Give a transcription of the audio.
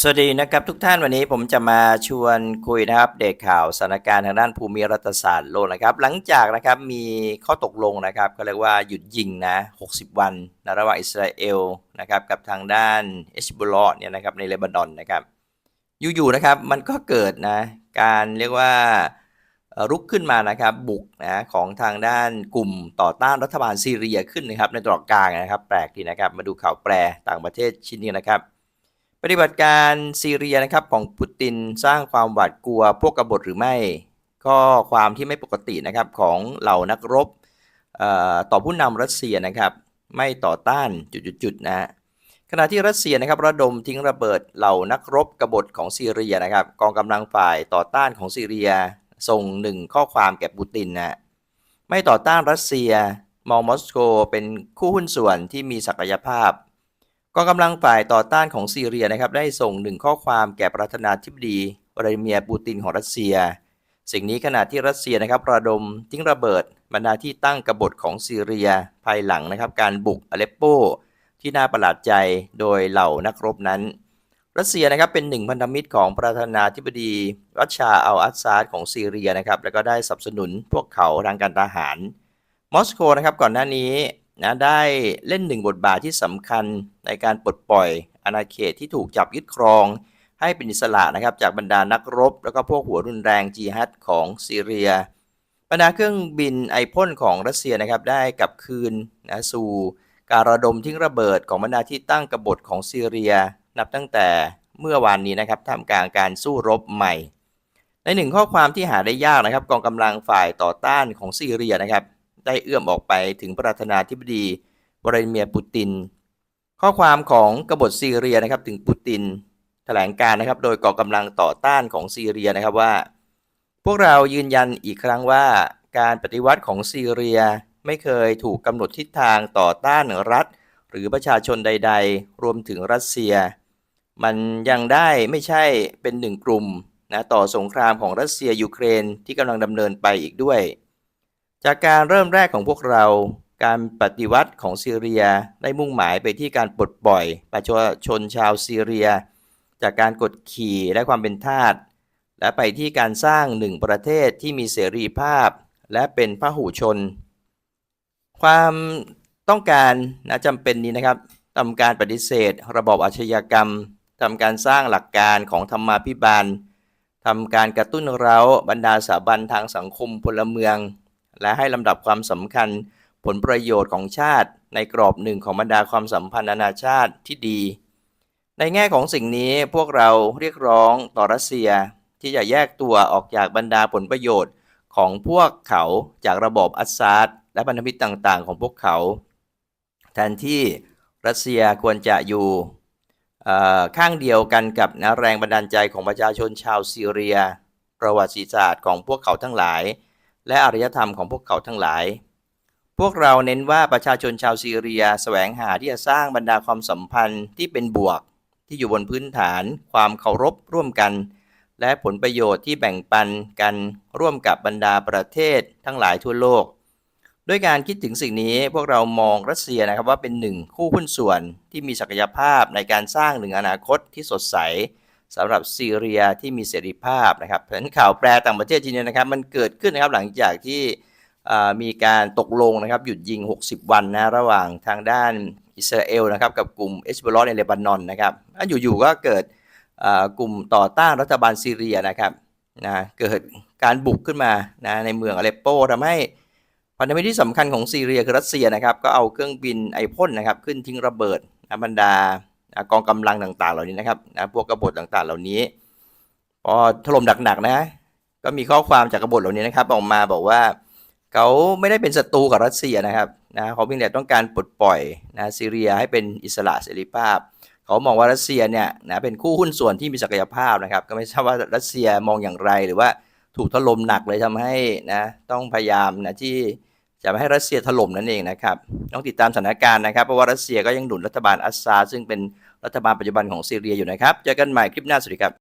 สวัสดีนะครับทุกท่านวันนี้ผมจะมาชวนคุยนะครับเด็กข่าวสถานการณ์ทางด้านภูมิรัฐศาสตร์โลกนะครับ หลังจากนะครับมีข้อตกลงนะครับก็เรียกว่าหยุดยิงนะ 60 วันนะระหว่างอิสราเอลนะครับกับทางด้านเอชบุลอเนี่ยนะครับในเลบานอนนะครับอยู่ๆนะครับมันก็เกิดนะการเรียกว่ารุกขึ้นมานะครับบุกนะของทางด้านกลุ่มต่อต้านรัฐบาลซีเรียขึ้นนะครับในตะวันอกกลางนะครับ แปลกดีนะครับมาดูข่าวแปรต่างประเทศชิ้นนี้นะครับ ฏิบัติการซีเรียนะครับของปูตินสร้างความหวาดกลัวพวกกบฏหรือไม่ ก็ความที่ไม่ปกตินะครับของเหล่านักรบต่อผู้นำรัสเซียนะครับ ไม่ต่อต้านจุดๆนะฮะขณะที่รัสเซียนะครับระดมทิ้งระเบิดเหล่านักรบกบฏของซีเรียนะครับ กองกำลังฝ่ายต่อต้านของซีเรียส่งหนึ่งข้อความแก่ปูตินนะฮะไม่ต่อต้านรัสเซียมองมอสโกเป็นคู่หุ้นส่วนที่มีศักยภาพ กองกำลังฝ่ายต่อต้านของซีเรียนะครับได้ส่งหนึ่งข้อความแก่ประธานาธิบดีวลาดิเมียร์ปูตินของรัสเซีย สิ่งนี้ขณะที่รัสเซียนะครับระดมทิ้งระเบิดบรรดาที่ตั้งกบฏของซีเรียภายหลังนะครับการบุกอเลปโป ที่น่าประหลาดใจโดยเหล่านักรบนั้น รัสเซียนะครับเป็นหนึ่งพันธมิตรของประธานาธิบดีรัชชาอัลอาซาดของซีเรียนะครับแล้วก็ได้สนับสนุนพวกเขาทางการทหาร มอสโกนะครับก่อนหน้านี้ นะได้เล่นหนึ่งบทบาทที่สำคัญในการปลดปล่อยอาณาเขตที่ถูกจับยึดครอง ให้เป็นอิสระนะครับจากบรรดานักรบ แล้วก็พวกหัวรุนแรงจีฮัดของซีเรียบรรดาเครื่องบินไอพ่นของรัสเซียนะครับได้กลับคืนนะสู่การระดมทิ้งระเบิดของบรรดาที่ตั้งกบฏของซีเรีย นับตั้งแต่เมื่อวานนี้นะครับท่ามกลางการสู้รบใหม่ ในหนึ่งข้อความที่หาได้ยากนะครับ กองกำลังฝ่ายต่อต้านของซีเรียนะครับ ได้เอื้อมออกไปถึงประธานาธิบดีวลาดิเมียร์ปูติน ข้อความของกบฏซีเรียนะครับถึงปูตินแถลงการนะครับ โดยกอกำลังต่อต้านของซีเรียนะครับว่า พวกเรายืนยันอีกครั้งว่าการปฏิวัติของซีเรียไม่เคยถูกกำหนดทิศทางต่อต้านรัฐ หรือประชาชนใด ๆ รวมถึงรัสเซีย มันยังได้ไม่ใช่เป็นหนึ่งกลุ่มนะต่อสงครามของรัสเซียยูเครนที่กำลังดำเนินไปอีกด้วย จากการเริ่มแรกของพวกเรา การปฏิวัติของซีเรียได้มุ่งหมายไปที่การปลดปล่อยประชาชนชาวซีเรีย จากการกดขี่และความเป็นทาส และไปที่การสร้างหนึ่งประเทศที่มีเสรีภาพ และเป็นพหุชน ความต้องการนะจำเป็นนี้นะครับทำการปฏิเสธ ระบอบอาชญากรรมทำการสร้างหลักการของธรรมาภิบาลทำการกระตุ้นเร้าบรรดาสถาบันทางสังคมพลเมือง และให้ลำดับความสำคัญผลประโยชน์ของชาติ ในกรอบหนึ่งของบรรดาความสัมพันธ์นานาชาติที่ดี ในแง่ของสิ่งนี้พวกเราเรียกร้องต่อรัสเซียที่จะแยกตัวออกจากบรรดาผลประโยชน์ของพวกเขาจากระบบอัสซาดและพันธมิตรต่างๆ ของพวกเขา แทนที่รัสเซียควรจะอยู่ข้างเดียวกันกับนะแรงบันดาลใจของประชาชนชาวซีเรีย ประวัติศาสตร์ของพวกเขาทั้งหลาย และอารยธรรมของพวกเขาทั้งหลาย พวกเราเน้นว่าประชาชนชาวซีเรียแสวงหาที่จะสร้างบรรดาความสัมพันธ์ที่เป็นบวก ที่อยู่บนพื้นฐาน ความเคารพร่วมกัน และผลประโยชน์ที่แบ่งปันกันร่วมกับบรรดาประเทศทั้งหลายทั่วโลกด้วยการคิดถึงสิ่งนี้พวกเรามองรัสเซียนะครับว่าเป็นหนึ่งคู่หุ้นส่วนที่มีศักยภาพในการสร้างหนึ่งอนาคตที่สดใส สำหรับซีเรียที่มีเสรีภาพนะครับเพราะฉะนั้นข่าวแปรต่างประเทศทีนี้นะครับมันเกิดขึ้นนะครับหลังจากที่มีการตกลงนะครับหยุดยิง 60 วันนะระหว่างทางด้านอิสราเอลนะครับกับกลุ่มเอชบลอในเลบานอนนะครับอยู่ๆก็เกิดกลุ่มต่อต้านรัฐบาลซีเรียนะครับนะเกิดการบุกขึ้นมานะในเมืองอเลปโปทำให้พันธมิตรที่สำคัญของซีเรียคือรัสเซียนะครับก็เอาเครื่องบินไอพ่นนะครับขึ้นทิ้งระเบิดนะบรรดา กองกำลังต่างๆ เหล่านี้นะครับนะพวกกบฏต่างๆ เหล่านี้ พอถล่มหนักๆนะ ก็มีข้อความจากกบฏเหล่านี้นะครับ ออกมาบอกว่าเขาไม่ได้เป็นศัตรูกับรัสเซียนะครับนะเขาเพียงแต่ต้องการปลดปล่อยนะซีเรียให้เป็นอิสระเสรีภาพ เขามองว่ารัสเซียเนี่ยนะเป็นคู่หุ้นส่วนที่มีศักยภาพนะครับ ก็ไม่ทราบว่ารัสเซียมองอย่างไรหรือว่าถูกถล่มหนักเลยทำให้นะต้องพยายามนะที่ จะไม่ให้รัสเซียถล่มนั่นเองนะครับต้องติดตามสถานการณ์นะครับเพราะว่ารัสเซียก็ยังหนุนรัฐบาลอัสซาซึ่งเป็นรัฐบาลปัจจุบันของซีเรียอยู่นะครับเจอกันใหม่คลิปหน้าสวัสดีครับ